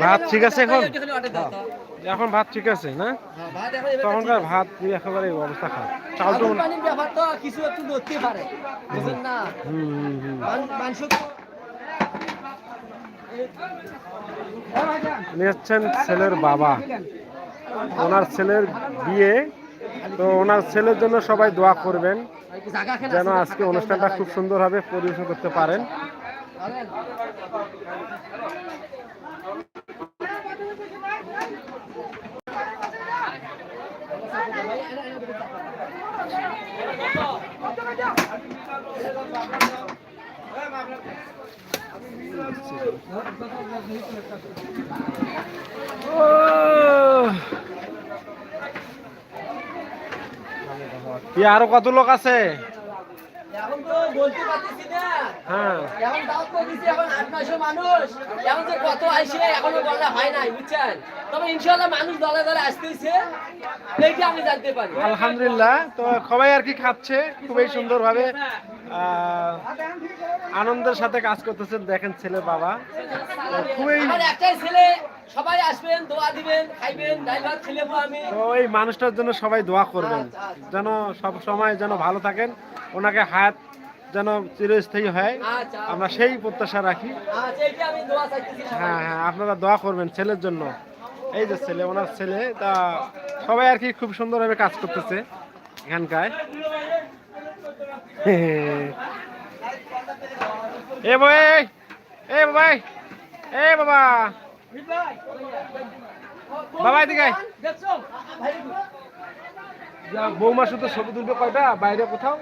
ভাত ঠিক আছে এখন? এখন ভাত ঠিক আছে না? তখনকার ভাত দিয়ে একেবারে অবস্থা খারাপ। তো কিছু একটু ধরতে পারে না হুম, হুম, হুম। মান- মাংস তো- উনি হচ্ছেন ছেলের বাবা। ওনার ছেলের বিয়ে। তো ওনার ছেলের জন্য সবাই দোয়া করবেন যেন আজকে অনুষ্ঠানটা খুব সুন্দরভাবে পরিবেশন করতে পারেন। আরও কত লোক আছে? বলতে পারতেছি না। হ্যাঁ। এখন দাওয়াত করে দিছি, এখন আট নয়শো মানুষ। এখন যে কত আসে এখনও বলা হয় নাই বুঝছেন? তবে মানুষ দলে দলে আসতেছে। এইটা আমি জানতে পারি। আলহামদুলিল্লাহ। তো সবাই আর কি খাচ্ছে? খুবই সুন্দরভাবে আনন্দের সাথে কাজ করতেছেন দেখেন ছেলে বাবা। খুবই একটাই ছেলে সবাই আসবেন দোয়া দিবেন খাইবেন ভাত খেলেবো আমি তো এই মানুষটার জন্য সবাই দোয়া করবেন। যেন সব সময় যেন ভালো থাকেন। ওনাকে হায়াত যেন চিরস্থায়ী হয়। আচ্ছা আমরা সেই প্রত্যাশা রাখি। আচ্ছা হ্যাঁ হ্যাঁ আপনারা দোয়া করবেন ছেলের জন্য। এই যে ছেলে ওনার ছেলে তা সবাই আর কি খুব সুন্দরভাবে কাজ করতেছে এখানকার। এ ভাই এ ভাই এ বাবা। বাবা এদিকে আয়। দেখছ? ভাই যা, ছবি তুলবে কয়টা? বাইরে কোথাও?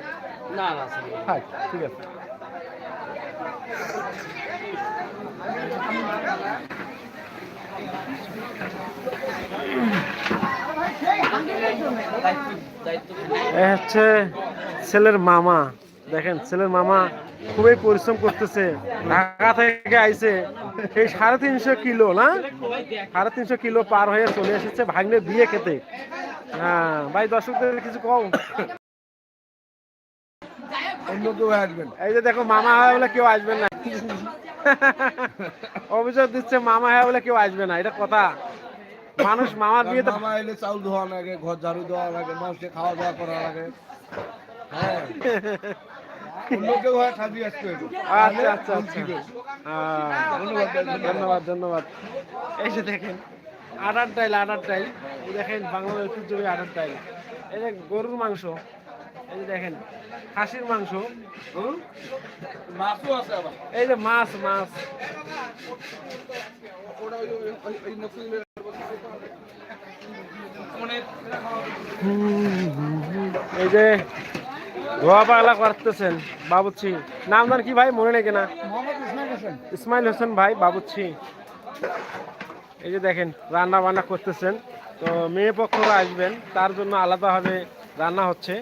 হচ্ছে ছেলের মামা। দেখেন, ছেলের মামা খুবই পরিশ্রম করতেছে, ঢাকা থেকে আইছে। এই সাড়ে তিনশো কিলো, না? সাড়ে তিনশো কিলো পার হয়ে চলে এসেছে ভাগ্নে বিয়ে খেতে। হ্যাঁ ভাই, দর্শকদের কিছু কম অন্য কেউ আসবেন। এই যে দেখো মামা হয় বলে কেউ আসবে না। অভিযোগ দিচ্ছে মামা হয় বলে কেউ আসবে না এটা কথা। মানুষ মামার বিয়েতে মামা এলে চাউল ধোয়া লাগে ঘর ঝাড়ু দেওয়া লাগে মানুষকে খাওয়া দাওয়া করা লাগে। হ্যাঁ। আচ্ছা আচ্ছা আচ্ছা। ধন্যবাদ ধন্যবাদ। এই যে দেখেন আটার আটার দেখেন বাংলার ঐতিহ্যবাহী আটার টাইল। এই যে গরুর মাংস এই যে দেখেন খাসির মাংস মাছও আছে আবার। এই যে মাছ মাছ। এই যে ধোয়া পাগলা করতেছেন বাবুচ্ছি। নাম জান কি ভাই? মনে নেই কিনা? ইসমাইল হোসেন। ভাই বাবুচ্ছি। এই যে দেখেন রান্না বান্না করতেছেন। তো মেয়ে পক্ষরা আসবেন তার জন্য আলাদাভাবে রান্না হচ্ছে।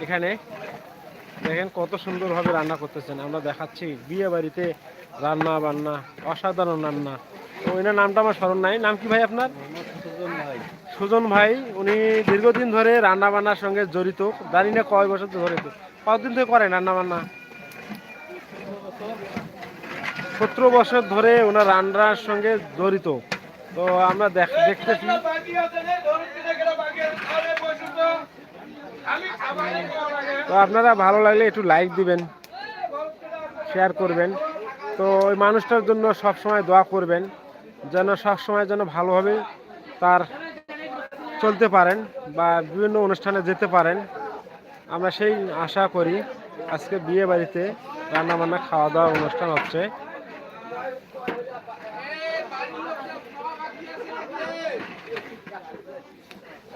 এখানে দেখেন কত সুন্দরভাবে রান্না করতেছেন। আমরা দেখাচ্ছি বিয়ে বাড়িতে রান্না বান্না অসাধারণ রান্না। তো ওইনার নামটা আমার স্মরণ নাই। নাম কি ভাই আপনার? সুজন ভাই। উনি দীর্ঘদিন ধরে রান্না বান্নার সঙ্গে জড়িত। জানি না কয় বছর ধরে তো কতদিন ধরে করেন রান্না বান্না? সতেরো বছর ধরে ওনার রান্নার সঙ্গে জড়িত। তো আমরা দেখ- দেখতেছি। তো আপনারা ভালো লাগলে একটু লাইক দিবেন শেয়ার করবেন। তো ওই মানুষটার জন্য সব সময় দোয়া করবেন, যেন সব সময় যেন ভালোভাবে তার চলতে পারেন বা বিভিন্ন অনুষ্ঠানে যেতে পারেন। আমরা সেই আশা করি আজকে বিয়ে বাড়িতে রান্নাবান্না খাওয়া দাওয়া অনুষ্ঠান হচ্ছে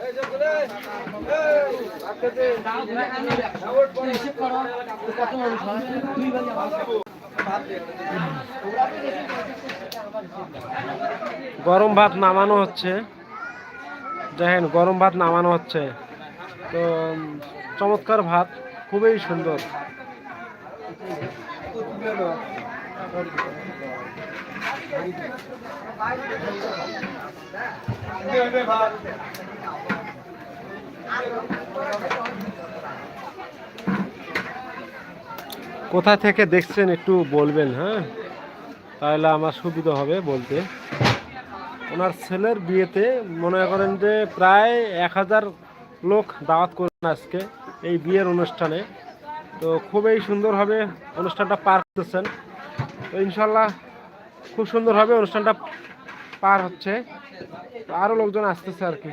হিসেব করো কত মানুষ হয় দুই ভাগে গরম ভাত নামানো হচ্ছে। দেখেন গরম ভাত নামানো হচ্ছে। তো চমৎকার ভাত খুবই সুন্দর। কোথা থেকে দেখছেন একটু বলবেন হ্যাঁ? তাহলে আমার সুবিধা হবে বলতে। ওনার ছেলের বিয়েতে মনে করেন যে প্রায় এক হাজার লোক দাওয়াত করবেন আজকে এই বিয়ের অনুষ্ঠানে। তো খুবই সুন্দরভাবে অনুষ্ঠানটা পার করতেছেন। তো ইনশাল্লাহ খুব সুন্দরভাবে অনুষ্ঠানটা পার হচ্ছে। আরও লোকজন আসতেছে আর কি।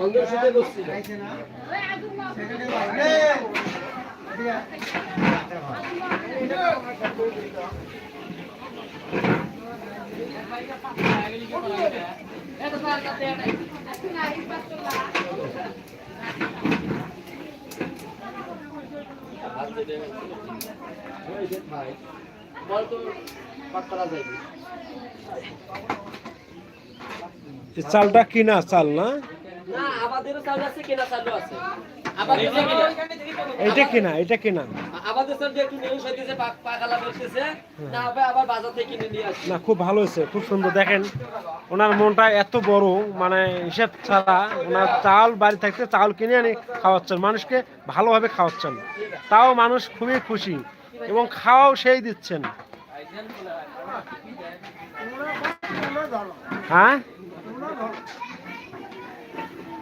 অন্ধের সাথে বসছি। চালটা কিনা চাল না? আমাদেরও চাল আছে কেনা চালও আছে। আমাদের এটা কিনা? এটা কিনা আমাদের চাল একটু নিউজ হইতেছে পাকালা বলতেছে। না হবে আবার বাজার থেকে কিনে নিয়ে আসি না খুব ভালো হয়েছে খুব সুন্দর। দেখেন ওনার মনটা এত বড় মানে হিসেব ছাড়া ওনার চাল বাড়ি থাকতে চাল কিনে এনে খাওয়াচ্ছেন মানুষকে ভালোভাবে খাওয়াচ্ছেন। তাও মানুষ খুবই খুশি এবং খাওয়াও সেই দিচ্ছেন। হ্যাঁ?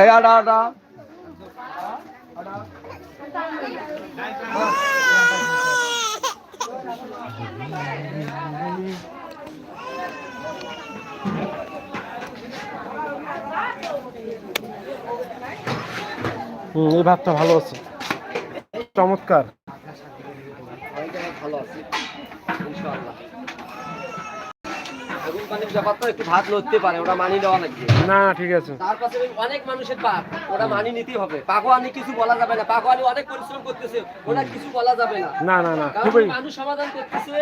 এই আডা আডা এই ভাতটা ভালো আছে। চমৎকার ভালো আছে ইনশাআল্লাহ আগুন পানির ব্যাপারটা একটু ভাত লড়তে পারে ওটা মানি দেওয়া লাগবে না না ঠিক আছে। তার পাশে অনেক মানুষের পাক ওটা মানি নিতেই হবে। পাকো কিছু বলা যাবে না অনেক পরিশ্রম করতেছে ওটা কিছু বলা যাবে না। না না না কারণ খুবই মানুষ সমাধান করতেছে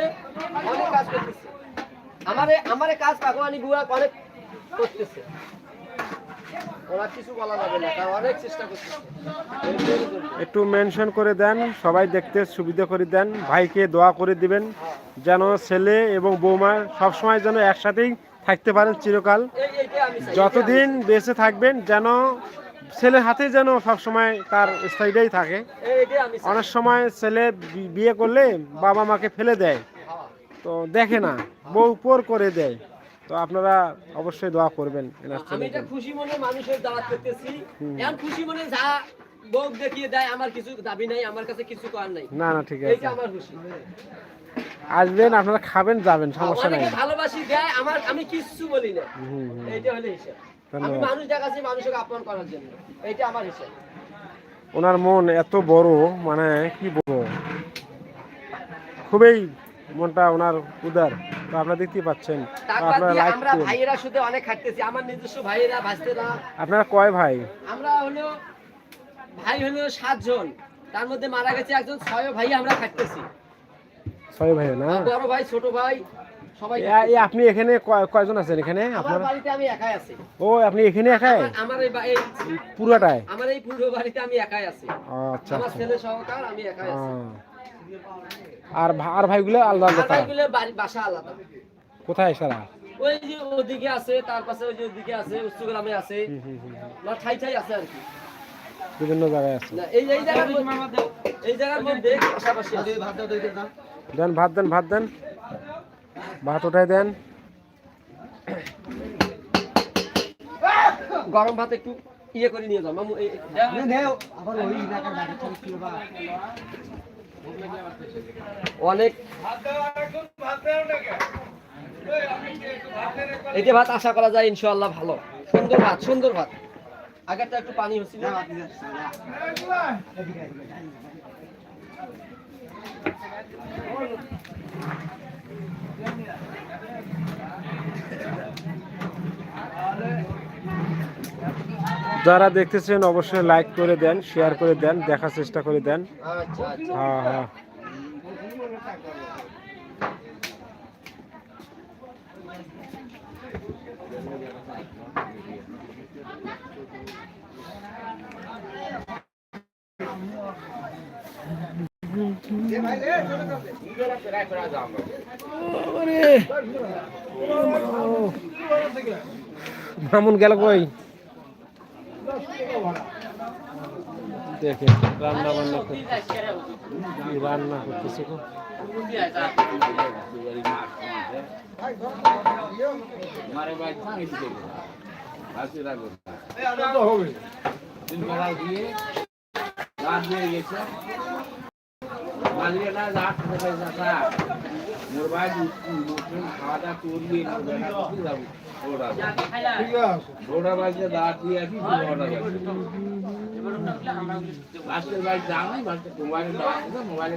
অনেক কাজ করতেছে। আমারে আমারে কাজ পাকোয়ানি বুয়া অনেক করতেছে। একটু মেনশন করে দেন, সবাই দেখতে সুবিধা করে দেন, ভাইকে দোয়া করে দিবেন, যেন ছেলে এবং বৌমা সবসময় যেন একসাথেই থাকতে পারেন চিরকাল যতদিন বেঁচে থাকবেন, যেন ছেলের হাতে যেন সবসময় তার স্থায়ীটাই থাকে। অনেক সময় ছেলে বিয়ে করলে বাবা মাকে ফেলে দেয়। তো দেখে না, বউ পর করে দেয় তো আপনারা অবশ্যই দোয়া করবেন আমি এটা খুশি মনে মানুষের দাওয়াত করতেছি। এখন খুশি মনে যা দেখিয়ে দেয় আমার কিছু দাবি নাই আমার কাছে কিছু করার নাই। না না ঠিক আছে। আমার খুশি। আসবেন আপনারা খাবেন যাবেন সমস্যা নাই। ভালোবাসি দেয় আমার আমি কিচ্ছু বলি না। এইটা হলো হিসাব। আমি মানুষ দেখাচ্ছি মানুষকে আপন করার জন্য। এইটা আমার হিসাব। ওনার মন এত বড় মানে কি বলব? খুবই মনটা ওনার উদার। তো আপনারা দেখতেই পাচ্ছেন। আপনারা লাইক আমরা ভাইয়েরা শুধু অনেক খাটতেছি আমার নিজস্ব ভাইয়েরা ভাসতেরা আপনারা কয় ভাই? আমরা হলো ভাই হলো সাতজন। তার মধ্যে মারা গেছে একজন ছয় ভাই আমরা খাটতেছি ছয় ভাই না? বড় ভাই ছোট ভাই সবাই এ- এ আপনি এখানে কয়জন আছেন এখানে? আমার বাড়িতে আমি একাই আছি। ও আপনি এখানে একাই? আমার- আমার এই বা- এই আমার এই পূর্ব বাড়িতে আমি একাই আছি। আচ্ছা আমার ছেলে সহকার আমি একাই আছি। আহ। আর আর ভাইগুলো আলাদা আলাদা ভাইগুলো বাড়ি বাসা আলাদা। কোথায় সারা ওই যে ওদিকে আছে তার পাশে ওই যে ওদিকে আছে উচ্চগ্রামে আছে। না ঠাই ঠাই আছে আর কি। বিভিন্ন জায়গায় আছে। না এই এই জায়গার মধ্যে এই জায়গার মধ্যে পাশাপাশি আছে। দেন ভাত দেন ভাত দেন। ভাত উঠাই দেন। গরম ভাত একটু ইয়ে করে নিয়ে যাও মামু এই অনেক যে ভাত আশা করা যায় ইনশাল্লাহ ভালো। সুন্দর ভাত সুন্দর ভাত। আগেরটা একটু পানি হচ্ছিল যারা দেখতেছেন, অবশ্যই লাইক করে দেন শেয়ার করে দেন, দেখার চেষ্টা করে দেন। হ্যাঁ হ্যাঁ। মামুন গেল কই? দেখে রান্না বান্না রান্না করতেছে গো? ঠিক আছে ওটা বাজে দাঁত দিয়ে ওটা লাস্টের বাড়ি যাও মোবাইলে দাঁত মোবাইলে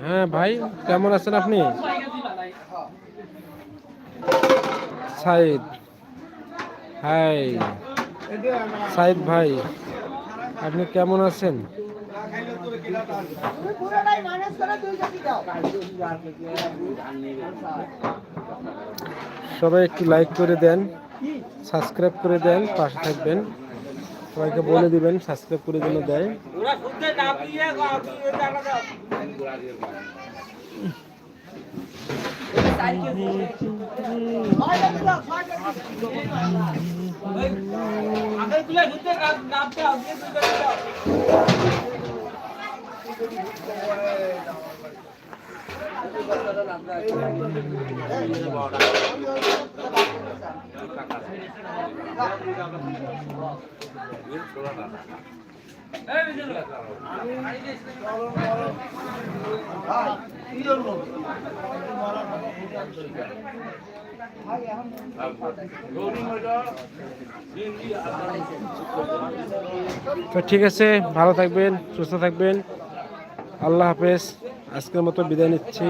হ্যাঁ ভাই কেমন আছেন আপনি? সাইদ ভাই আপনি কেমন আছেন? সবাই একটু লাইক করে দেন সাবস্ক্রাইব করে দেন, পাশে থাকবেন। সবাইকে বলে দিবেন সাবস্ক্রাইব করে দিলে দেয়। আমরা তো ঠিক আছে ভালো থাকবেন সুস্থ থাকবেন। আল্লাহ হাফেজ আজকের মতো বিদায় নিচ্ছি।